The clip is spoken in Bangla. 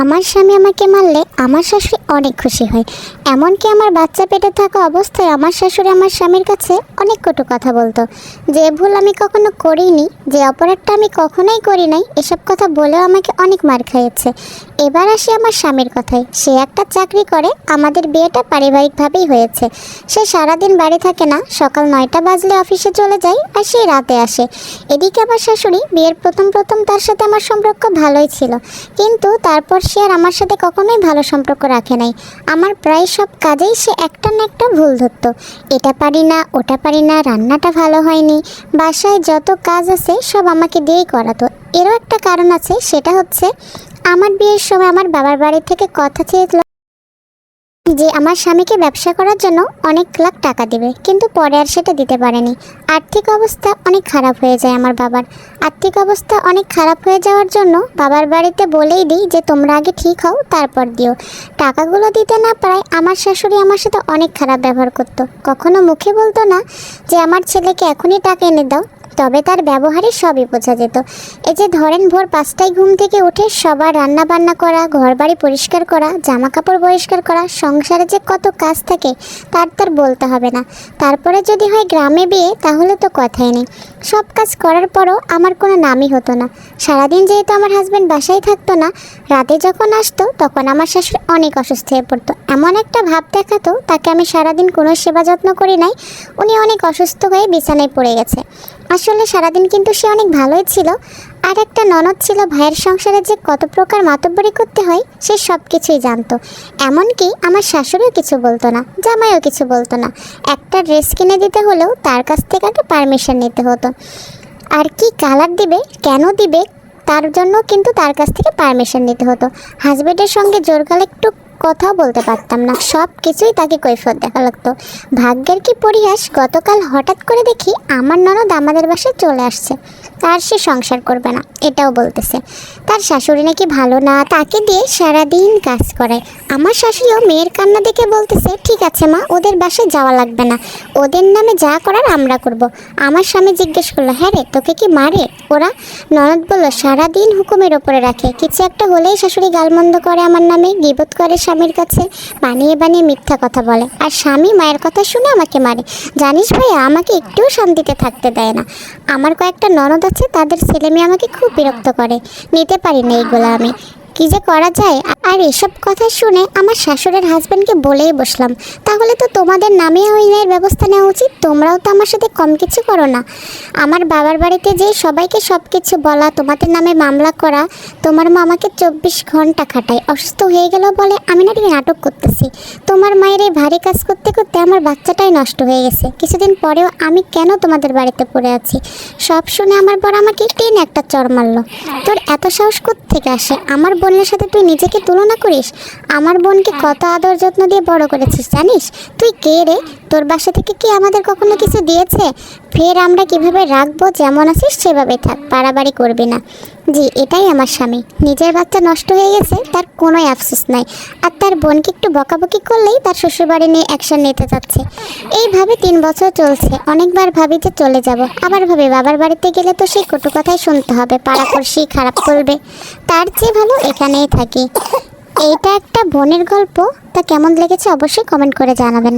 আমার স্বামী আমাকে মারলে আমার শাশুড়ি অনেক খুশি হয়। এমনকি আমার বাচ্চা পেটে থাকা অবস্থায় আমার শাশুড়ি আমার স্বামীর কাছে অনেক কটু কথা বলতো। যে ভুল আমি কখনো করিনি, যে অপরাধটা আমি কখনোই করি নাই, এসব কথা বলেও আমাকে অনেক মার খাইয়েছে। এবার আসি আমার স্বামীর কথায়। সে একটা চাকরি করে, আমাদের বিয়েটা পারিবারিকভাবেই হয়েছে। সে সারাদিন বাড়ি থাকে না, সকাল নয়টা বাজলে অফিসে চলে যায় আর সে রাতে আসে। এদিকে আমার শাশুড়ি বিয়ের প্রথম প্রথম তার সাথে আমার সম্পর্ক ভালোই ছিল। কিন্তু তারপর সে আর আমার সাথে কখনোই ভালো সম্পর্ক রাখে নাই। আমার প্রায় সব কাজেই সে একটা না একটা ভুল ধরতো। এটা পারি না, ওটা পারি না, রান্নাটা ভালো হয়নি। বাসায় যত কাজ আছে সব আমাকে দিয়েই করাতো। এরও একটা কারণ আছে, সেটা হচ্ছে আমার বিয়ের সময় আমার বাবার বাড়ি থেকে কথা চেয়েছিল যে আমার স্বামীকে ব্যবসা করার জন্য অনেক লাখ টাকা দেবে, কিন্তু পরে আর সেটা দিতে পারেনি। আর্থিক অবস্থা অনেক খারাপ হয়ে যায় আমার বাবার। আর্থিক অবস্থা অনেক খারাপ হয়ে যাওয়ার জন্য বাবার বাড়িতে বলেই দিই যে তোমরা আগে ঠিক হও, তারপর দিও। টাকাগুলো দিতে না পারায় আমার শাশুড়ি আমার সাথে অনেক খারাপ ব্যবহার করতো। কখনো মুখে বলতো না যে, আমার ছেলেকে এখনই টাকা এনে দাও তবে তার ব্যবহারে সবই বোঝা যেত। এই যে ধরেন ভোর পাঁচটায় ঘুম থেকে উঠে সবার রান্না বান্না করা ঘর বাড়ি পরিষ্কার করা জামা কাপড় পরিষ্কার করা, সংসারে যে কত কাজ থাকে তার তার বলতে হবে না। তারপরে যদি হয় গ্রামে বিয়ে, তাহলে তো কথাই নেই। সব কাজ করার পরও আমার কোনো নামই হতো না। সারাদিন যেহেতু আমার হাজব্যান্ড বাসায় থাকতো না, রাতে যখন আসতো তখন আমার শাশুড়ি অনেক অসুস্থ হয়ে পড়তো। এমন একটা ভাব দেখাতো, তাকে আমি সারাদিন কোনো সেবা যত্ন করি নাই, উনি অনেক অসুস্থ হয়ে বিছানায় পড়ে গেছে। আসলে সারাদিন কিন্তু সে অনেক ভালোই ছিল। আর একটা ননদ ছিল, ভাইয়ের সংসারে যে কত প্রকার মাতব্বরি করতে হয়, সে সব কিছুই জানতো। এমনকি আমার শাশুড়িও কিছু বলতো না, জামাইও কিছু বলতো না। একটা ড্রেস কিনে দিতে হলেও তার কাছ থেকে আগে পারমিশন নিতে হতো। আর কি কালার দিবে, কেন দিবে, তার জন্য কিন্তু তার কাছ থেকে পারমিশন নিতে হতো। হাজবেন্ডের সঙ্গে জোর গেলে একটু কথাও বলতে পারতাম না। সব কিছুই তাকে কৈফত দেখা লাগতো। ভাগ্যের কি পরিহাস? গতকাল হঠাৎ করে দেখি আমার ননদ আমাদের বাসায় চলে আসছে। তার সে সংসার করবে না, এটাও বলতেছে। তার শাশুড়ি নাকি ভালো না, তাকে দিয়ে সারাদিন কাজ করায় আমার শাশুড়িও মেয়ের কান্না দেখে বলতেছে, ঠিক আছে মা, ওদের বাসায় যাওয়া লাগবে না। ওদের নামে যা করার আমরা করব। আমার স্বামী জিজ্ঞেস করল হ্যাঁ রে, তোকে কি মারে? ওরা ননদ বলল, সারাদিন হুকুমের ওপরে রাখে। কিছু একটা হলেই শাশুড়ি গালমন্দ করে আমার নামে, গিবত করে স্বামীর কাছে, বানিয়ে বানিয়ে মিথ্যা কথা বলে। আর স্বামী মায়ের কথা শুনে আমাকে মারে। জানিস ভাই, আমাকে একটুও শান্তিতে থাকতে দেয় না। আমার কয়েকটা ননদ আছে, তাদের ছেলে মেয়ে আমাকে খুব বিরক্ত করে। নিতে পারি না এইগুলো আমি। কি যে করা যায়? আর এসব কথা শুনে আমার শাশুড়ের হাজব্যান্ডকে বলেই বসলাম, তাহলে তো তোমাদের নামে আইনের ব্যবস্থা নেওয়া উচিত, তোমরাও তো আমার সাথে কম কিছু করো না। আমার বাবার বাড়িতে যে সবাইকে সব কিছু বলা, তোমাদের নামে মামলা করা, তোমার মা আমাকে চব্বিশ ঘণ্টা খাটায়, অসুস্থ হয়ে গেল বলে, আমি নাকি নাটক করতেছি। তোমার মায়ের এই ভারী কাজ করতে করতে আমার বাচ্চাটাই নষ্ট হয়ে গেছে। কিছুদিন পরেও আমি কেন তোমাদের বাড়িতে পড়ে আছি? সব শুনে আমার বড় আমাকে টেনে একটা চর মারলো। তোর এত সাহস থেকে আসে? আমার বোনের সাথে তুই নিজেকে তুলনা করিস? আমার বোনকে কত আদর যত্ন দিয়ে বড় করেছিস, জানিস? তুই কে রে? তোর বাসা থেকে কি আমাদের কখনো কিছু দিয়েছে? ফের আমরা কীভাবে রাখব? যেমন আছিস সেভাবে থাক, বাড়াবাড়ি করবি না। জি, এটাই আমার স্বামী। নিজের বাচ্চা নষ্ট হয়ে গেছে, তার কোনোই আফসোস নাই। আর তার বোনকে একটু বকাবকি করলেই তার শ্বশুরবাড়ি নিয়ে অ্যাকশন নিতে যাচ্ছে। এইভাবে তিন বছর চলছে। অনেকবার ভাবি যে চলে যাব। আবার ভাবি, বাবার বাড়িতে গেলে তো সেই কটু কথাই শুনতে হবে। পাড়াপড়শি খারাপ করবে। তার চেয়ে ভালো এখানেই থাকি। এইটা একটা বোনের গল্প তা কেমন লেগেছে অবশ্যই কমেন্ট করে জানাবেন।